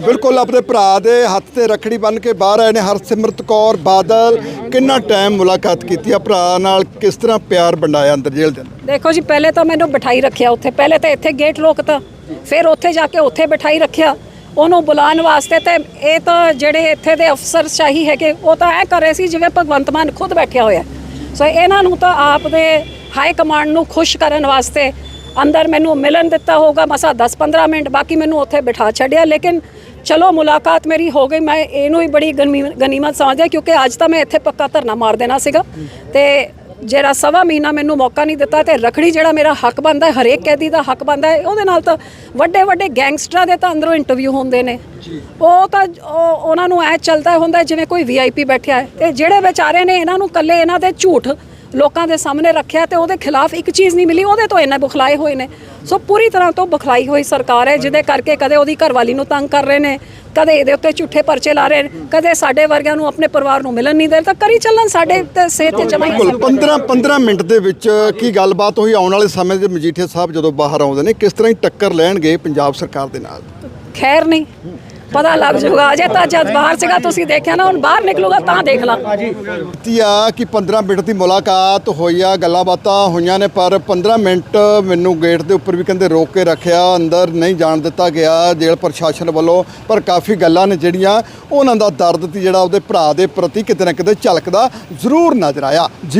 ਬਿਲਕੁਲ ਆਪਣੇ ਭਰਾ ਦੇ ਹੱਥ ਤੇ ਰੱਖੜੀ ਬੰਨ ਕੇ ਬਾਹਰ ਆਏ ਨੇ ਹਰਸਿਮਰਤ ਕੌਰ ਬਾਦਲ। ਕਿੰਨਾ ਟਾਈਮ ਮੁਲਾਕਾਤ ਕੀਤੀ ਆ ਭਰਾ ਨਾਲ, ਕਿਸ ਤਰ੍ਹਾਂ ਪਿਆਰ ਵੰਡਾਇਆ ਅੰਦਰ ਜੇਲ੍ਹ ਦੇ ਦੇਖੋ ਜੀ, ਪਹਿਲੇ ਤਾਂ ਮੈਨੂੰ ਬਿਠਾਈ ਰੱਖਿਆ ਉੱਥੇ। ਪਹਿਲੇ ਤਾਂ ਇੱਥੇ ਗੇਟ ਰੋਕਤਾ ਫਿਰ ਉੱਥੇ ਜਾ ਕੇ ਉੱਥੇ ਬਿਠਾਈ ਰੱਖਿਆ। ਉਹਨੂੰ ਬੁਲਾਉਣ ਵਾਸਤੇ ਤੇ ਇਹ ਤਾਂ ਜਿਹੜੇ ਇੱਥੇ ਦੇ ਅਫਸਰ ਸ਼ਾਹੀ ਹੈਗੇ, ਉਹ ਤਾਂ ਐ ਕਰ ਰਹੇ ਸੀ ਜਿਵੇਂ ਭਗਵੰਤ ਮਾਨ ਖੁਦ ਬੈਠਿਆ ਹੋਇਆ। ਸੋ ਇਹਨਾਂ ਨੂੰ ਤਾਂ ਆਪ ਦੇ ਹਾਈ ਕਮਾਂਡ ਨੂੰ ਖੁਸ਼ ਕਰਨ ਵਾਸਤੇ ਅੰਦਰ ਮੈਨੂੰ ਮਿਲਣ ਦਿੱਤਾ ਹੋਊਗਾ ਮਸਾ 10-15 ਮਿੰਟ ਬਾਕੀ ਮੈਨੂੰ ਉੱਥੇ ਬਿਠਾ ਛੱਡਿਆ ਲੇਕਿਨ ਚਲੋ ਮੁਲਾਕਾਤ ਮੇਰੀ ਹੋ ਗਈ ਮੈਂ ਇਹਨੂੰ ਹੀ ਬੜੀ ਗਨਮੀ- ਗਨੀਮਤ ਸਮਝਦਾ ਕਿਉਂਕਿ ਅੱਜ ਤਾਂ ਮੈਂ ਇੱਥੇ ਪੱਕਾ ਧਰਨਾ ਮਾਰ ਦੇਣਾ ਸੀਗਾ। ਤੇ ਜਿਹੜਾ ਸਵਾ ਮਹੀਨਾ ਮੈਨੂੰ ਮੌਕਾ ਨਹੀਂ ਦਿੱਤਾ ਤੇ ਰਖੜੀ ਜਿਹੜਾ ਮੇਰਾ ਹੱਕ ਬਣਦਾ ਹੈ ਹਰੇਕ ਕੈਦੀ ਦਾ ਹੱਕ ਬਣਦਾ ਹੈ ਉਹਦੇ ਨਾਲ ਤਾਂ ਵੱਡੇ ਵੱਡੇ ਗੈਂਗਸਟਰਾਂ ਦੇ ਤਾਂ ਅੰਦਰੋਂ ਇੰਟਰਵਿਊ ਹੁੰਦੇ ਨੇ। ਉਹ ਤਾਂ ਉਹ- ਉਹਨਾਂ ਨੂੰ ਐ ਚੱਲਦਾ ਹੁੰਦਾ ਜਿਵੇਂ ਕੋਈ ਵੀਆਈਪੀ ਬੈਠਿਆ ਹੈ ਤੇ ਜਿਹੜੇ ਵਿਚਾਰੇ ਨੇ ਇਹਨਾਂ ਨੂੰ ਕੱਲੇ ਇਹਨਾਂ ਦੇ ਝੂਠ ਲੋਕਾਂ ਦੇ ਸਾਹਮਣੇ ਰੱਖਿਆ ਤੇ ਉਹਦੇ ਖਿਲਾਫ ਇੱਕ ਚੀਜ਼ ਨਹੀਂ ਮਿਲੀ ਉਹਦੇ ਤੋਂ ਇਹਨਾਂ ਬੁਖਲਾਏ ਹੋਏ ਨੇ। ਸੋ ਪੂਰੀ ਤਰ੍ਹਾਂ ਤੋਂ ਬੁਖਲਾਈ ਹੋਈ ਸਰਕਾਰ ਹੈ ਜਿਹਦੇ ਕਰਕੇ ਕਦੇ ਉਹਦੀ ਘਰਵਾਲੀ ਨੂੰ ਤੰਗ ਕਰ ਰਹੇ ਨੇ ਕਦੇ ਇਹਦੇ ਉੱਤੇ ਝੂਠੇ ਪਰਚੇ ਲਾ ਰਹੇ ਨੇ ਕਦੇ ਸਾਡੇ ਵਰਗਿਆਂ ਨੂੰ ਆਪਣੇ ਪਰਿਵਾਰ ਨੂੰ ਮਿਲਣ ਨਹੀਂ ਦੇ ਤਾਂ ਕਰੀ ਚੱਲਣ ਸਾਡੇ ਤੇ ਸਿਹਤ ਤੇ ਜਮਾ ਬਿਲਕੁਲ 15 15 ਮਿੰਟ ਦੇ ਵਿੱਚ ਕੀ ਗੱਲਬਾਤ ਹੋਈ? ਆਉਣ ਵਾਲੇ ਸਮੇਂ ਦੇ ਮਜੀਠੇ ਸਾਹਿਬ ਜਦੋਂ ਬਾਹਰ ਆਉਂਦੇ ਨੇ ਕਿਸ ਤਰ੍ਹਾਂ ਹੀ ਟੱਕਰ ਲੈਣਗੇ ਪੰਜਾਬ ਸਰਕਾਰ ਦੇ ਨਾਲ? ਖੈਰ ਨਹੀਂ। ਪਤਾ ਲੱਗ ਜਾਊਗਾ। ਅਜੇ ਤਾਂ ਜਦ ਬਾਹਰ ਸੀਗਾ ਤੁਸੀਂ ਦੇਖਿਆ ਨਾ ਹੁਣ ਬਾਹਰ ਨਿਕਲੂਗਾ ਤਾਂ ਦੇਖ ਲਾ। ਤੀ ਆ ਕਿ 15 ਮਿੰਟ ਦੀ ਮੁਲਾਕਾਤ ਹੋਈ ਆ ਗੱਲਾਂ ਬਾਤਾਂ ਹੋਈਆਂ ਨੇ ਪਰ 15 ਮਿੰਟ ਮੈਨੂੰ ਗੇਟ ਦੇ ਉੱਪਰ ਵੀ ਕਹਿੰਦੇ ਰੋਕ ਕੇ ਰੱਖਿਆ ਅੰਦਰ ਨਹੀਂ ਜਾਣ ਦਿੱਤਾ ਗਿਆ ਜੇਲ੍ਹ ਪ੍ਰਸ਼ਾਸਨ ਵੱਲੋਂ ਪਰ ਕਾਫੀ ਗੱਲਾਂ ਨੇ ਜਿਹੜੀਆਂ ਉਹਨਾਂ ਦਾ ਦਰਦ ਤੀ ਜਿਹੜਾ ਉਹਦੇ ਭਰਾ ਦੇ ਪ੍ਰਤੀ ਕਿਤੇ ਨਾ ਕਿਤੇ ਝਲਕਦਾ ਜ਼ਰੂਰ ਨਜ਼ਰ ਆਇਆ। ਜੀ